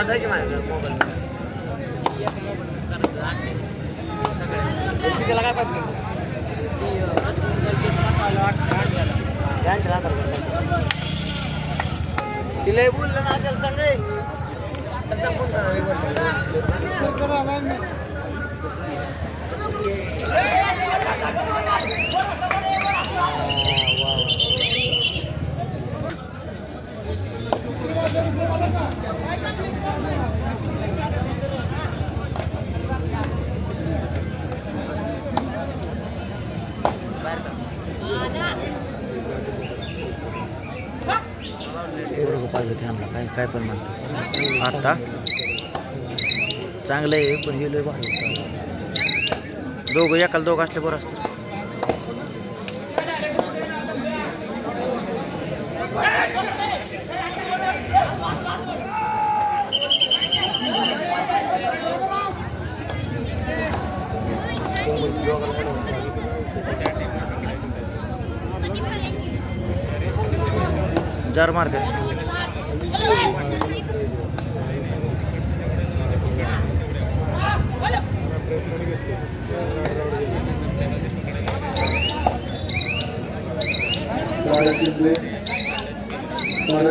माझा आहे की माझा मोबाईल तिला काय पाहिजे घंटा तिला बोललं ना त्याला सांग रे. त्याचा फोन करा रे बोललं. एवढं पाहिजे त्यांना काय काय पण म्हणतो आता चांगलं आहे पण हे लय भारी होतं. दोघं एकाला दोघं असले बरं असतं. जार मार काय बारा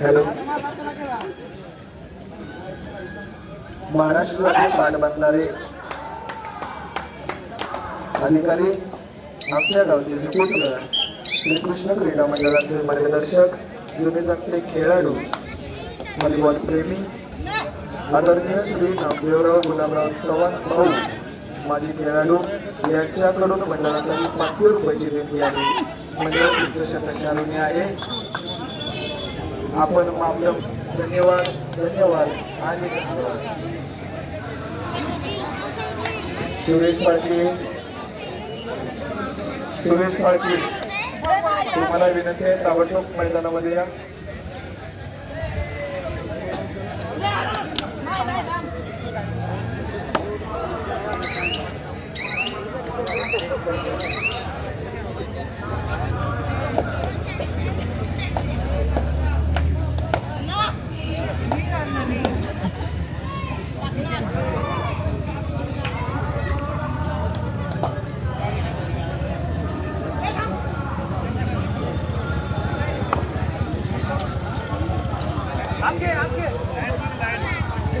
हॅलो. महाराष्ट्राचे पाठ बांधणारे अधिकारी आमच्या गावचे सुपुत्र श्रीकृष्ण क्रीडा मंडळाचे मार्गदर्शक जुने जागते खेळाडू व्हॉलीबॉल प्रेमी आदरणीय श्री नामदेवराव गुलाबराव चव्हाण भाऊ माजी खेळाडू यांच्याकडून मंडळासाठी पाचशे रुपयाची देणगी आहे. म्हणजे मंडळ तुमच्या आहे? आपण आपलं धन्यवाद धन्यवाद आणि सुरेश पाटील. सुरेश पाटील तुम्हाला विनंती आहे ताबडतोब मैदानामध्ये या.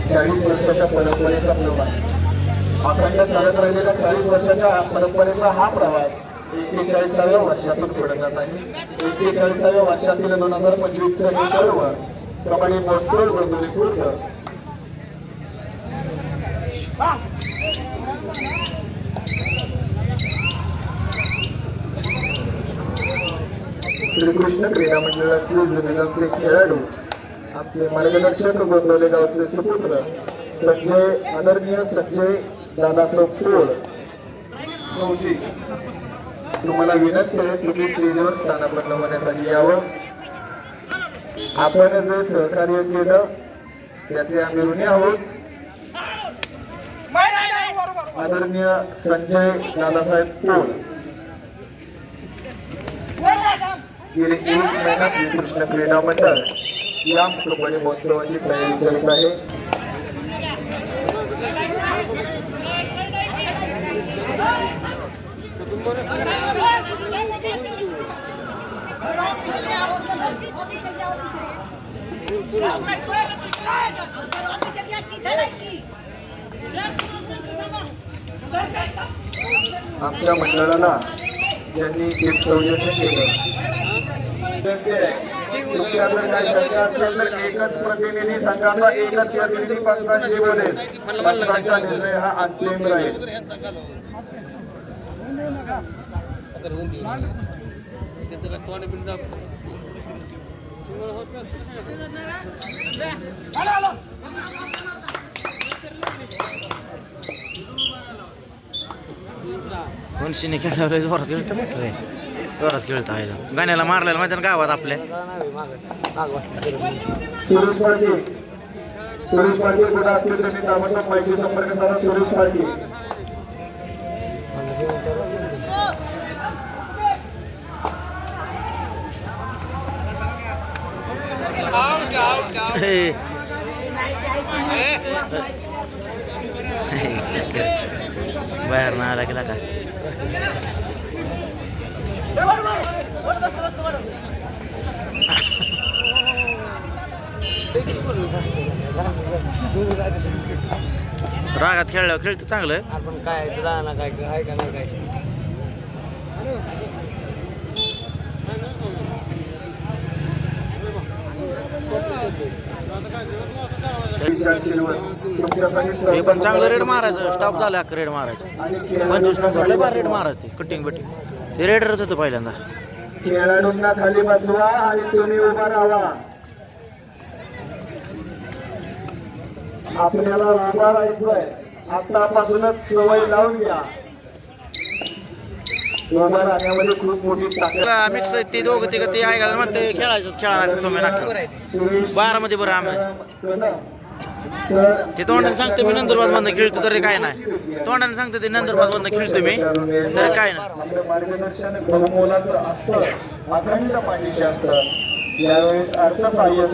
चाळीस वर्षाच्या परंपरेचा प्रवास. अखंड चालत राहिलेल्या चाळीस वर्षाच्या परंपरेचा हा प्रवास एकेचाळीसाव्या वर्षातून पुढे जात आहे. एकेचाळीसाव्या वर्षातील दोन हजार पंचवीस हे पर्व प्रमाणे मोसळ गोंधळी पूर्ण श्रीकृष्ण क्रीडा मंडळाचे जुने खेळाडू आमचे मार्गदर्शक गोंदवले गावचे सुपुत्र संजय आदरणीय संजय दादासाहेब पोळ भाऊजी तुम्हाला विनंती आहे तुम्ही स्टेजवर स्थानापन्न होण्यासाठी यावं. आपण जे सहकार्य केलं त्याचे आम्ही ऋणी आहोत. आदरणीय संजय दादासाहेब कोल. गेले एक महिना श्रीकृष्ण क्रीडा मंडळ या कबड्डी महोत्सवाची तयारी करत आहे. आपल्या मंडळाला ज्यांनी एक सौजन्य केलं एकच प्रतिनिधी संघाचा एकच प्रतिनिधी पंचांशी बोलेल. पंचांचा निर्णय हा अंतिम राहील. त्याचं काय तोंड बिंड कोणशीने खेळल्यावर जोरात खेळतो म्हटलं रे. जोरात खेळता आहे गाण्याला मारलेला माहिती ना गावात आपल्या? सुरेश पाटील. सुरेश पाटील कुठं असतील त्यांनी ताबडतोब माहिती संपर्क साधा सुरेश पाटील. बाहेर ना आला गेला का रागात खेळल्यावर खेळतो चांगलं. आपण काय तुला ना काय आहे का नाही काय? हे पण चांगलं रेड मारायचं. स्टॉप झाला रेड मारायचं. पंचवीस नंबर लय बार रेड मारायचं ते कटिंग बटिंग ते रेडरच होतं पहिल्यांदा. खेळाडूंना खाली बसवा आणि तुम्ही उभा राहा. आपल्याला उभा राहायचंय आतापासूनच सवय लावून घ्या. राहण्यामध्ये खूप मोठी मिक्स ते दोघं ते ते ऐकायला म्हणते खेळायचं खेळा तुम्ही सुरेश बारामध्ये बरं आम्ही. ते तोंडाने सांगतो मी नंदुरबाद मधनं खेळतो तरी काय नाही. तोंडाने सांगतो ते नंदुरबाद मधनं खेळतो मी. तर काय नाही. यावेळेस अर्थसहाय्य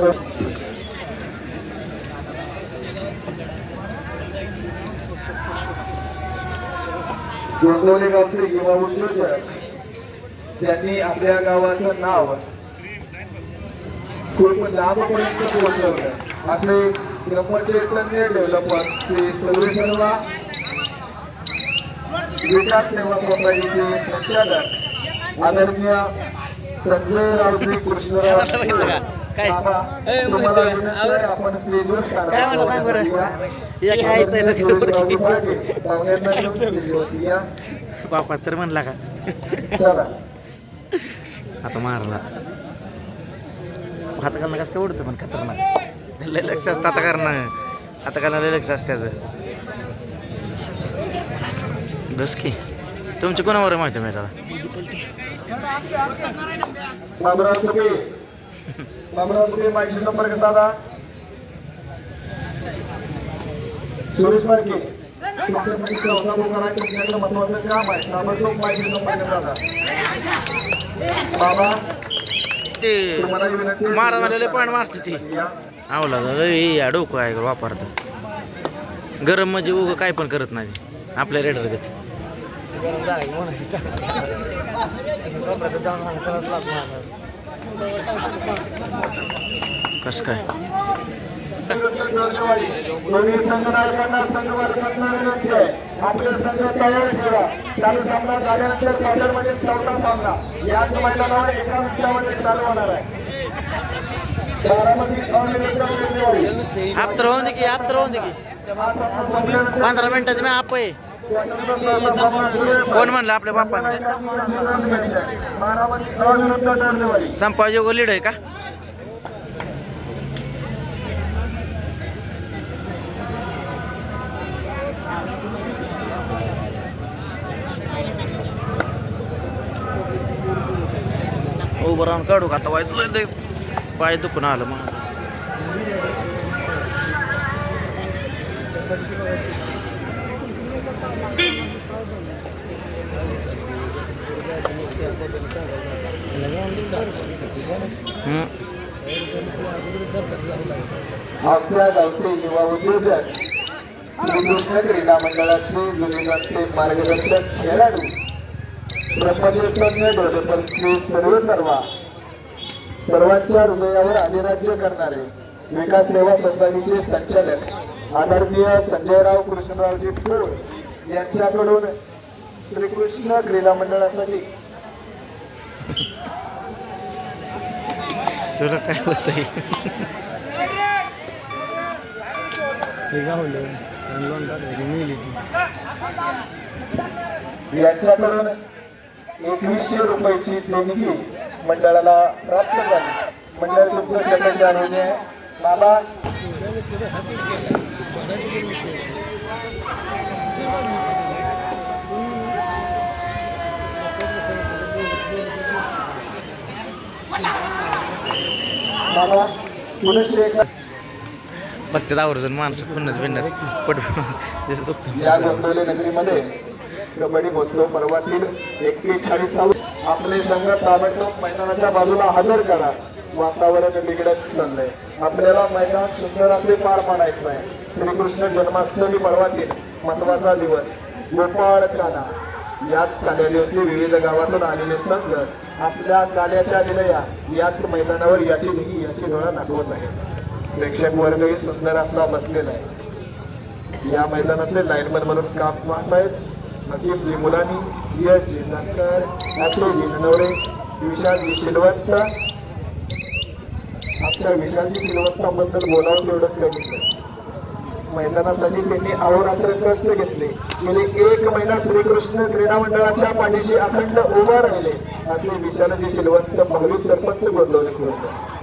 गोंदवले गावचे युवा उद्योजक ज्यांनी आपल्या गावाचं नाव खूप लांबपर्यंत पोहोचवलं. असे ब्रह्मचैतन्य डेव्हलपर्स ते सर्व सर्व विकास सेवा सोसायटीचे संचालक आदरणीय संजय रावजी कृष्णराव काय? सांग बरं. या. बापा तर म्हणला का? आता मारला. हात घालणं कसं काय उडतं पण खतरनाक? लय लक्ष असतं आता करणं. आता घालणं लय लक्ष असतं त्याचं. बस की. तुमची कोणावर माहिती आता? बाबराव माझ्याशी संपर्क साधा सुरेश पाडके तुमच्यासाठी चौथा बोकार आहे तुमच्याकडे महत्वाचं काम आहे. ताबडतोब माझ्याशी संपर्क साधा बाबा ते तुम्हाला विनंती आहे. मारा मला पॉईंट मारते ती. या. आवला या डोकं आहे वापरतं. गरम म्हणजे उगं काय पण करत नाही. आपल्या रेडर गत. गरम झाला की कसं काय? संघनायकांना संघ मालकांना विनंती आहे. आपले संघ तयार ठेवा. चालू सामना झाल्यानंतर क्वार्टरमध्ये चौथा सामना. याच मैदानावर एका मिनिटामध्ये चालू होणार आहे. बारामती अनिरुद्ध पेंडेवाडी. आप तर होऊन दे की आप तर होऊन दे की. सामना संपल्यानंतर पंधरा मिनिटाचं मी आप आहे. कोण म्हणलं आपल्या बापाने संपाजी लीड आहे का? उभं राहून काढू का? आता वाईट लय पाय दुखून आलं मग आमच्या गावचे युवा उद्योजक श्रीकृष्ण क्रीडा मंडळाचे जुने नाट्य मार्गदर्शक खेळाडू ब्रह्मचैतन्य डेव्हलपर्सचे सर्व सर्वा सर्वांच्या हृदयावर अधिराज्य करणारे विकास सेवा सोसायटीचे संचालक आदरणीय संजयराव कृष्णरावजी ठोळ यांच्याकडून श्रीकृष्ण क्रीडा मंडळासाठी तुला काय होतंय? यांच्याकडून एकवीसशे रुपयाची देणगी मंडळाला प्राप्त झाली. मंडळ तुमचं सदस्य आहे. बाबा. फक्त आवर्जून माणसं पुन्हाच बिन्नच पट या नगरीमध्ये कबड्डी महोत्सव पर्वातील एक्केचाळीसावं आपले संघ ताबडतोब मैदानाच्या बाजूला हजर करा. वातावरण बिघडत चाललंय. आपल्याला मैदान सुंदर असे पार पाडायचं आहे श्रीकृष्ण जन्माष्टमी पर्वातील महत्त्वाचा दिवस. गोपाळ काना याच काल्या दिवशी विविध गावातून आलेले संघ आपल्या काल्याच्या निलया याच मैदानावर याची धिंगी याची डोळा दाखवत आहे प्रेक्षक वर्गही सुंदर असा बसलेला आहे. या मैदानाचे लाईनमन म्हणून काम पाहत आहेत. हकीमजी मुलानी यशजी जानकर अक्षयजी ननवरे विशालजी शिलवंत. आमच्या विशालजी शिलवंताबद्दल बोलावं तेवढं कमीच आहे. मैदानासाठी त्यांनी अहोरात्र कष्ट घेतले. गेले एक महिना श्रीकृष्ण क्रीडा मंडळाच्या पाठीशी अखंड उभा राहिले. असे विशालजी शिलवंत भावी सरपंच गोंदवले होते